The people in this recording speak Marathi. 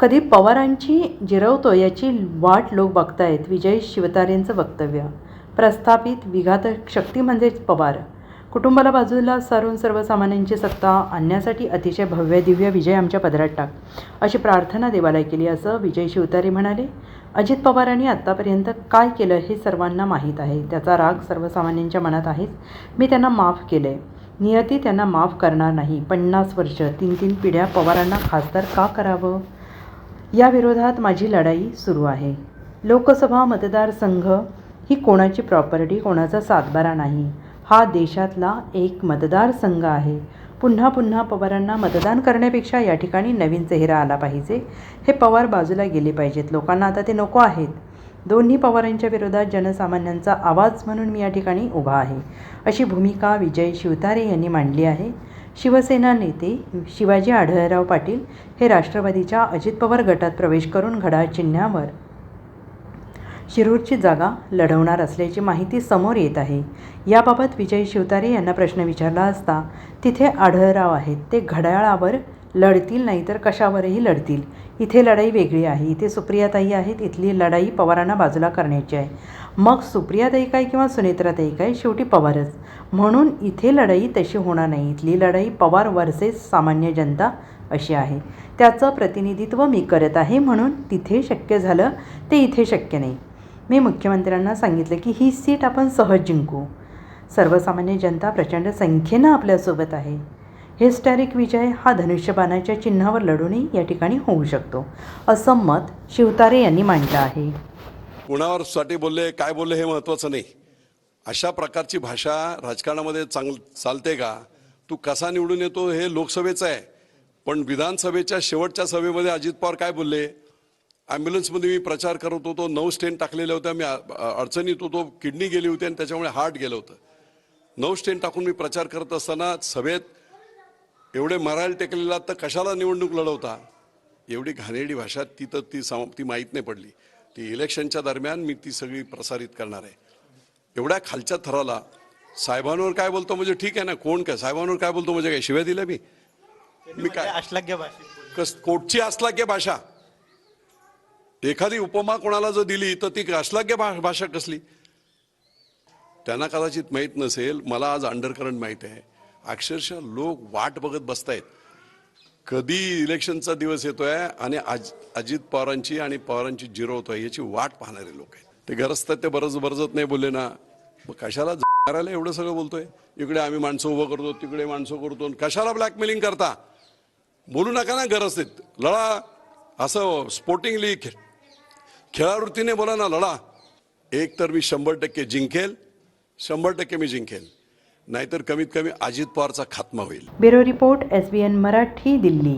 कधी पवारांची जिरवतो याची वाट लोक बघतायत. विजय शिवतारेंचं वक्तव्य. प्रस्थापित विघातक शक्ती म्हणजेच पवार. कुटुंबाला बाजूला सारून सर्वसामान्यांची सत्ता आणण्यासाठी अतिशय भव्य दिव्य विजय आमच्या पदरात टाक. अशी प्रार्थना देवाला केली असं विजय शिवतारे म्हणाले. अजित पवारांनी आत्तापर्यंत काय केलं हे सर्वांना माहीत आहे. त्याचा राग सर्वसामान्यांच्या मनात आहेच. मी त्यांना माफ केलं आहे नियती त्यांना माफ करणार नाही. पन्नास वर्ष तीन तीन पिढ्या पवारांना खासदार का करावं? या विरोधात माझी लढाई सुरू आहे. लोकसभा मतदारसंघ ही कोणाची प्रॉपर्टी कोणाचा सातबारा नाही. हा देशातला एक मतदारसंघ आहे. पुन्हा पुन्हा पवारांना मतदान करण्यापेक्षा या ठिकाणी नवीन चेहरा आला पाहिजे. हे पवार बाजूला गेले पाहिजेत. लोकांना आता ते नको आहेत. दोन्ही पवारांच्या विरोधात जनसामान्यांचा आवाज म्हणून मी या ठिकाणी उभा आहे. अशी भूमिका विजय शिवतारे यांनी मांडली आहे. शिवसेना नेते शिवाजी आढळराव पाटील हे राष्ट्रवादीच्या अजित पवार गटात प्रवेश करून घड्याळ चिन्हावर शिरूरची जागा लढवणार असल्याची माहिती समोर येत आहे. याबाबत विजय शिवतारे यांना प्रश्न विचारला असता तिथे आढळराव आहेत ते घड्याळावर लढतील नाही तर कशावरही लढतील. इथे लढाई वेगळी आहे. इथे सुप्रियाताई आहेत. इथली लढाई पवारांना बाजूला करण्याची आहे. मग सुप्रियाताई काय किंवा सुनेत्राताई काय? शेवटी पवारच. म्हणून इथे लढाई तशी होणार नाही. इथली लढाई पवार वर्सेस सामान्य जनता अशी आहे. त्याचं प्रतिनिधित्व मी करत आहे म्हणून तिथे शक्य झालं ते इथे शक्य नाही. मी मुख्यमंत्र्यांना सांगितलं की ही सीट आपण सहज जिंकू. सर्वसामान्य जनता प्रचंड संख्येनं आपल्यासोबत आहे. हिस्टॅरिक विजय हा धनुष्यबाणाच्या चिन्हावर लढूनही या ठिकाणी होऊ शकतो असं मत शिवतारे यांनी मांडलं आहे. कुणावर साठी बोलले काय बोलले हे महत्त्वाचं नाही. अशा प्रकारची भाषा राजकारणामध्ये चांग चालते का? तू कसा निवडून येतो हे लोकसभेचं आहे. पण विधानसभेच्या शेवटच्या सभेमध्ये अजित पवार काय बोलले? ॲम्ब्युलन्समध्ये मी प्रचार करत होतो नऊ स्टेन टाकलेल्या होत्या मी अडचणीत होतो किडनी गेली होती आणि त्याच्यामुळे हार्ट गेलं होतं. नऊ स्टेन टाकून मी प्रचार करत असताना सभेत एवढे मरायला टेकलेला तर कशाला निवडणूक लढवता? एवढी घाणेरडी भाषा ती तर ती सम ती माहीत नाही पडली. ती इलेक्शनच्या दरम्यान मी ती सगळी प्रसारित करणार आहे. एवढ्या खालच्या थराला साहेबांवर काय बोलतो म्हणजे ठीक आहे ना कोण काय? साहेबांवर काय बोलतो म्हणजे काय? शिव्या दिल्या मी? मी काय? अश्लाघ्य भाषेत कस कोटची असलाग्य भाषा. एखादी उपमा कोणाला जर दिली तर ती अश्लाघ्य भा- भाषा कसली? त्यांना कदाचित माहीत नसेल मला आज अंडरकरंट माहीत आहे. अक्षरशः लोक वाट बघत बसतायत. कधी इलेक्शनचा दिवस येतोय आणि आज अजित पवारांची आणि पवारांची जिरो होतोय याची वाट पाहणारे लोक आहेत. ते घरसतात ते बरंच बरजत नाही बोलले ना. मग कशाला करायला एवढं सगळं बोलतोय? इकडे आम्ही माणसं उभं करतो तिकडे माणसं करतो कशाला ब्लॅकमेलिंग करता? बोलू नका ना गरज आहेत लढा असं स्पोर्टिंगली खे खेळावृत्तीने बोला ना लढा. एक तर मी शंभर टक्के जिंकेल. शंभर टक्के मी जिंकेल. नाहीतर कमीत कमी अजित पवारचा खात्मा होईल. Bureau report S B N Marathi Delhi.